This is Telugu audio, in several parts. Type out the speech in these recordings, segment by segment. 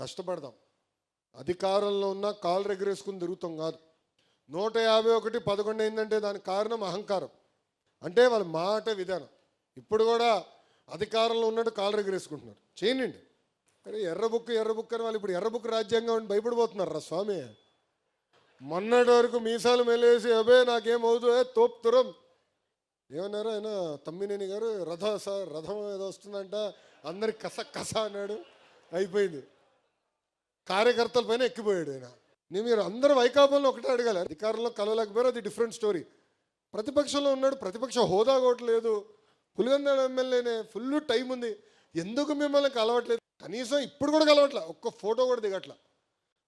కష్టపడదాం. అధికారంలో ఉన్న కాలు రెగరేసుకుని తిరుగుతాం కాదు. నూట యాభై ఒకటి పదకొండు అయిందంటే దానికి కారణం అహంకారం. అంటే వాళ్ళ మాట విధానం. ఇప్పుడు కూడా అధికారంలో ఉన్నట్టు కాలు రెగరేసుకుంటున్నారు. చేయనండి కానీ ఎర్ర బుక్ ఎర్ర బుక్ అని వాళ్ళు ఇప్పుడు ఎర్ర బుక్ రాజ్యాంగం అని భయపడిపోతున్నారు రా స్వామి? మొన్నటి వరకు మీసాలు మెలేసి అబే నాకేమవుతుందో తోపుతురం ఏమన్నారు ఆయన తమ్మినేని గారు రథ సార్ రథం ఏదో వస్తుందంట అందరికి కస కస అన్నాడు. అయిపోయింది. కార్యకర్తల పైన ఎక్కిపోయాడు ఆయన. నేను మీరు అందరూ వైకాపంలో ఒకటే అడగాలి. అధికారంలో కలవలేకపోయారు అది డిఫరెంట్ స్టోరీ. ప్రతిపక్షంలో ఉన్నాడు ప్రతిపక్ష హోదా కూడా లేదు. ఎమ్మెల్యేనే ఫుల్ టైం ఉంది. ఎందుకు మిమ్మల్ని కలవట్లేదు? కనీసం ఇప్పుడు కూడా కలవట్లే? ఒక్క ఫోటో కూడా దిగట్ల?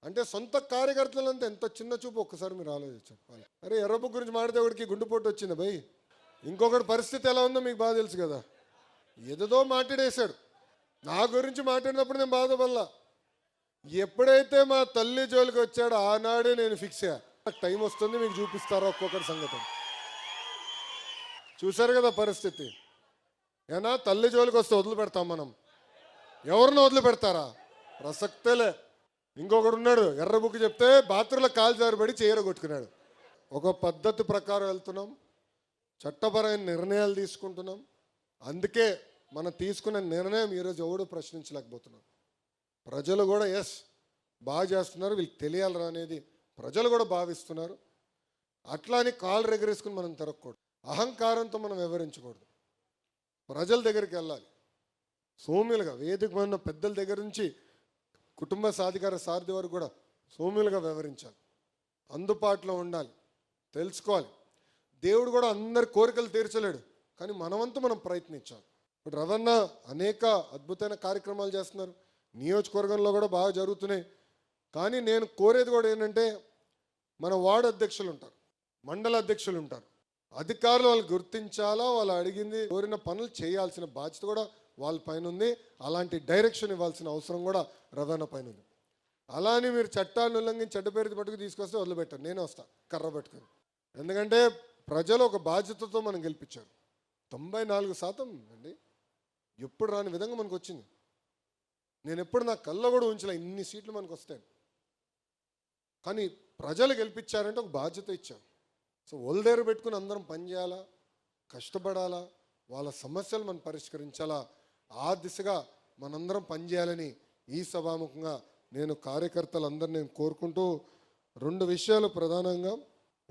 అంటే సొంత కార్యకర్తలంతా ఎంత చిన్న చూపు? ఒక్కసారి మీరు ఆలోచించాలి అరే ఎర్రబు గురించి మాడితే ఒకటికి గుండెపోటు వచ్చింది భయ్ ఇంకొకటి పరిస్థితి ఎలా ఉందో మీకు బాగా తెలుసు కదా. ఏదేదో మాట్లాడేశాడు. నా గురించి మాట్లాడినప్పుడు నేను బాధపడలా. ఎప్పుడైతే మా తల్లి జోలికి వచ్చాడో ఆనాడే నేను ఫిక్స్ అయ్యా. నాకు టైం వస్తుంది మీకు చూపిస్తారా ఒక్కొక్కటి సంగతి చూశారు కదా పరిస్థితి? ఏనా తల్లి జోలికి వస్తే వదిలిపెడతాం మనం. ఎవరిని వదిలిపెడతారా? ప్రసక్తేలే. ఇంకొకడు ఉన్నాడు ఎర్ర బుక్ చెప్తే బాత్రూంలో కాలు జారిపడి చీర కొట్టుకున్నాడు. ఒక పద్ధతి ప్రకారం వెళ్తున్నాం చట్టపరమైన నిర్ణయాలు తీసుకుంటున్నాం. అందుకే మనం తీసుకున్న నిర్ణయం ఈరోజు ఎవడు ప్రశ్నించలేకపోతున్నాం. ప్రజలు కూడా ఎస్ బాగా చేస్తున్నారు. వీళ్ళకి తెలియాలరా అనేది ప్రజలు కూడా భావిస్తున్నారు. అట్లా అని కాలు రెగరేసుకుని మనం తిరగకూడదు. అహంకారంతో మనం వివరించకూడదు ప్రజల దగ్గరికి వెళ్ళాలి. సోమ్యులుగా వేదిక ఉన్న పెద్దల దగ్గర నుంచి కుటుంబ సాధికార సారథి వరకు కూడా సోమ్యులుగా వివరించాలి అందుబాటులో ఉండాలి. తెలుసుకోవాలి. దేవుడు కూడా అందరి కోరికలు తీర్చలేడు. కానీ మనవంతు మనం ప్రయత్నించాలి. ఇప్పుడు రవణ అనేక అద్భుతమైన కార్యక్రమాలు చేస్తున్నారు. నియోజకవర్గంలో కూడా బాగా జరుగుతున్నాయి. కానీ నేను కోరేది కూడా ఏంటంటే మన వార్డు అధ్యక్షులు ఉంటారు మండల అధ్యక్షులు ఉంటారు. అధికారులు వాళ్ళు గుర్తించాలా? వాళ్ళు అడిగింది కోరిన పనులు చేయాల్సిన బాధ్యత కూడా వాళ్ళ పైన ఉంది. అలాంటి డైరెక్షన్ ఇవ్వాల్సిన అవసరం కూడా రవాణా పైన ఉంది. అలా అని మీరు చట్టాన్ని ఉల్లంఘించి చెడ్డ పేరు పట్టుకు తీసుకొస్తే వదిలిపెట్టారు. నేనే వస్తా కర్ర పెట్టుకుని. ఎందుకంటే ప్రజలు ఒక బాధ్యతతో మనం గెలిపించారు. తొంభై నాలుగు శాతం అండి. ఎప్పుడు రాని విధంగా మనకు వచ్చింది. నేను ఎప్పుడు నా కళ్ళ కూడా ఉంచలే ఇన్ని సీట్లు మనకు వస్తాయి కానీ ప్రజలు గెలిపించారంటే ఒక బాధ్యత ఇచ్చారు. సో ఒళ్ళదేరు పెట్టుకుని అందరం పనిచేయాలా కష్టపడాలా? వాళ్ళ సమస్యలు మనం పరిష్కరించాలా? ఆ దిశగా మనందరం పనిచేయాలని ఈ సభాముఖంగా నేను కార్యకర్తలందరినీ నేను కోరుకుంటూ రెండు విషయాలు ప్రధానంగా.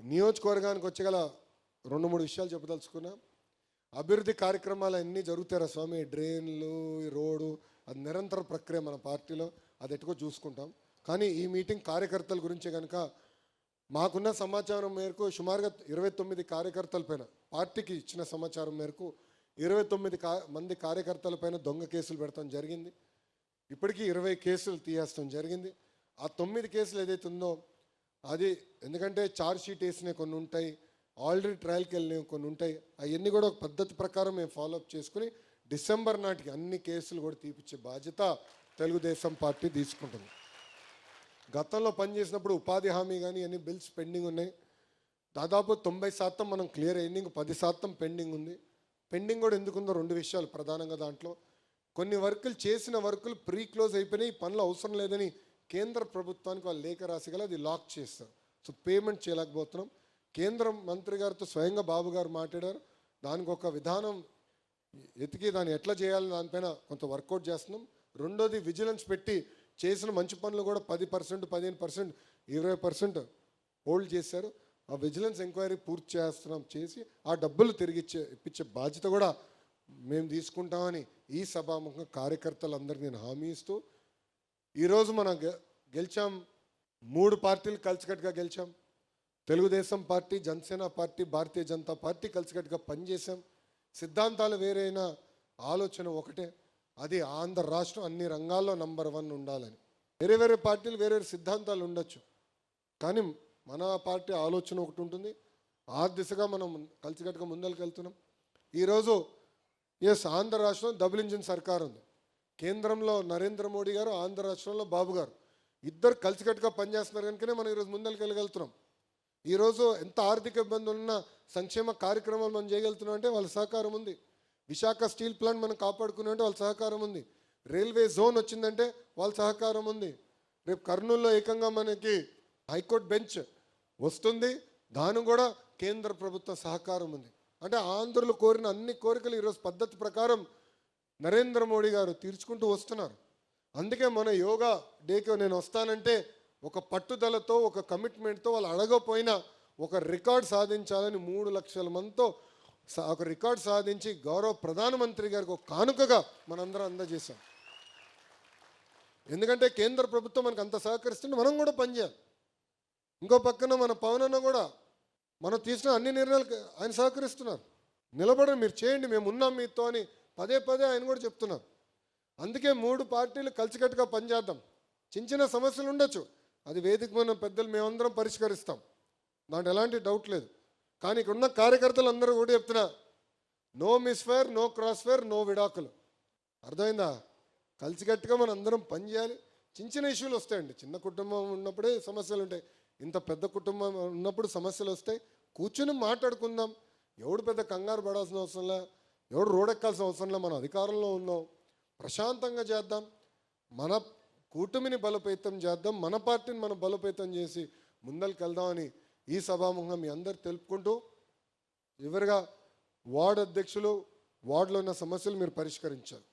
నియోజకవర్గానికి వచ్చగల రెండు మూడు విషయాలు చెప్పదలుచుకున్నా. అభివృద్ధి కార్యక్రమాలు అన్నీ జరుగుతారా స్వామి? డ్రైన్లు రోడ్డు అది నిరంతర ప్రక్రియ మన పార్టీలో అది ఎటుకో చూసుకుంటాం. కానీ ఈ మీటింగ్ కార్యకర్తల గురించే కనుక మాకున్న సమాచారం మేరకు సుమారుగా ఇరవై తొమ్మిది కార్యకర్తల పైన పార్టీకి ఇచ్చిన సమాచారం మేరకు ఇరవై తొమ్మిది కా మంది కార్యకర్తల పైన దొంగ కేసులు పెడతాం జరిగింది. ఇప్పటికీ ఇరవై కేసులు తీయేస్తాం జరిగింది. ఆ తొమ్మిది కేసులు ఏదైతే ఉందో అది ఎందుకంటే ఛార్జ్ షీట్ వేసినవి కొన్ని ఉంటాయి ఆల్రెడీ ట్రయల్కి వెళ్ళినవి కొన్ని ఉంటాయి అవన్నీ కూడా ఒక పద్ధతి ప్రకారం మేము ఫాలోఅప్ చేసుకుని డిసెంబర్ నాటికి అన్ని కేసులు కూడా తీపిచ్చే బాధ్యత తెలుగుదేశం పార్టీ తీసుకుంటుంది. గతంలో పనిచేసినప్పుడు ఉపాధి హామీ కానీ అన్ని బిల్స్ పెండింగ్ ఉన్నాయి. దాదాపు తొంభై శాతం మనం క్లియర్ అయింది ఇంక పది శాతం పెండింగ్ ఉంది. పెండింగ్ కూడా ఎందుకుందో రెండు విషయాలు ప్రధానంగా దాంట్లో. కొన్ని వర్కులు చేసిన వర్కులు ప్రీ క్లోజ్ అయిపోయినాయి పనులు అవసరం లేదని కేంద్ర ప్రభుత్వానికి వాళ్ళు లేఖ రాసి గల అది లాక్ చేస్తారు సో పేమెంట్ చేయలేకపోతున్నాం. కేంద్ర మంత్రి గారితో స్వయంగా బాబు గారు మాట్లాడారు. దానికి ఒక విధానం ఎతికి దాన్ని ఎట్లా చేయాలి దానిపైన కొంత వర్కౌట్ చేస్తున్నాం. రెండోది విజిలెన్స్ పెట్టి చేసిన మంచి పనులు కూడా పది పర్సెంట్ పదిహేను పర్సెంట్ ఇరవై పర్సెంట్ హోల్డ్ చేశారు. ఆ విజిలెన్స్ ఎంక్వైరీ పూర్తి చేస్తున్నాం చేసి ఆ డబ్బులు తిరిగి ఇచ్చే ఇప్పించే బాధ్యత కూడా మేము తీసుకుంటామని ఈ సభాముఖంగా కార్యకర్తలందరికీ నేను హామీ ఇస్తూ ఈరోజు మనం గె- గెలిచాం. మూడు పార్టీలు కలిసికట్టుగా గెలిచాం. Telugu Desam party Janasena party Bharatiya Janata party కలిసికట్టుగా పనిచేసాం సిద్ధాంతాలు వేరైన ఆలోచన ఒకటే అది ఆంధ్ర రాష్ట్రం అన్ని రంగాల్లో నంబర్ వన్ ఉండాలని. వేరే వేరే పార్టీలు వేరే వేరే సిద్ధాంతాలు ఉండొచ్చు. కానీ మన పార్టీ ఆలోచన ఒకటి ఉంటుంది. ఆ దిశగా మనం కలిసికట్టుగా ముందరికి వెళ్తున్నాం ఈరోజు ఎస్ ఆంధ్ర రాష్ట్రం డబుల్ ఇంజిన్ సర్కార్ ఉంది. కేంద్రంలో నరేంద్ర మోడీ గారు ఆంధ్ర రాష్ట్రంలో బాబు గారు. ఇద్దరు కలిసికట్టుగా పనిచేస్తున్నారు కనుకనే మనం ఈరోజు ముందరికి వెళ్ళగలుగుతున్నాం ఈరోజు ఎంత ఆర్థిక ఇబ్బందులు ఉన్నా సంక్షేమ కార్యక్రమాలు మనం చేయగలుగుతున్నాం అంటే వాళ్ళ సహకారం ఉంది. విశాఖ స్టీల్ ప్లాంట్ మనం కాపాడుకున్నట్టు వాళ్ళ సహకారం ఉంది. రైల్వే జోన్ వచ్చిందంటే వాళ్ళ సహకారం ఉంది. రేపు కర్నూలులో ఏకంగా మనకి హైకోర్టు బెంచ్ వస్తుంది. దాని కూడా కేంద్ర ప్రభుత్వ సహకారం ఉంది. అంటే ఆంధ్రులు కోరిన అన్ని కోరికలు ఈరోజు పద్ధతి ప్రకారం నరేంద్ర మోడీ గారు తీర్చుకుంటూ వస్తున్నారు. అందుకే మన యోగా డేకి నేను వస్తానంటే ఒక పట్టుదలతో ఒక కమిట్మెంట్తో వాళ్ళు అడగపోయినా ఒక రికార్డ్ సాధించాలని మూడు లక్షల మందితో సా- ఒక రికార్డ్ సాధించి గౌరవ ప్రధానమంత్రి గారికి ఒక కానుకగా మనందరం అందజేశాం. ఎందుకంటే కేంద్ర ప్రభుత్వం మనకు అంత సహకరిస్తుంటే మనం కూడా పనిచేయాలి ఇంకో పక్కన మన పవన్ అన్న కూడా మనం తీసిన అన్ని నిర్ణయాలు ఆయన సహకరిస్తున్నారు. నిలబడి మీరు చేయండి మేము ఉన్నాం మీతో అని పదే పదే ఆయన కూడా చెప్తున్నారు. అందుకే మూడు పార్టీలు కలిసికట్టుగా పనిచేద్దాం. చిన్న చిన్న సమస్యలు ఉండొచ్చు. అది వేదిక మన పెద్దలు మేమందరం పరిష్కరిస్తాం. దాంట్లో ఎలాంటి డౌట్ లేదు. కానీ ఇక్కడ ఉన్న కార్యకర్తలు అందరూ కూడా చెప్తున్నా no misfire no crossfire no విడాకులు. అర్థమైందా? కలిసికట్టుగా మనం అందరం పనిచేయాలి చిన్న చిన్న ఇష్యూలు వస్తాయండి. చిన్న కుటుంబం ఉన్నప్పుడే సమస్యలు ఉంటాయి. ఇంత పెద్ద కుటుంబం ఉన్నప్పుడు సమస్యలు వస్తాయి. కూర్చుని మాట్లాడుకుందాం. ఎవడు పెద్ద కంగారు పడాల్సిన అవసరంలా ఎవడు రోడెక్కాల్సిన అవసరంలా మనం మన అధికారంలో ఉన్నాం. ప్రశాంతంగా చేద్దాం. మన కూటమిని బలోపేతం చేద్దాం మన పార్టీని మనం బలోపేతం చేసి ముందరికెళ్దామని ఈ సభాముఖంగా మీ అందరు తెలుపుకుంటూ చివరిగా వార్డు అధ్యక్షులు వార్డులో ఉన్న సమస్యలు మీరు పరిష్కరించారు.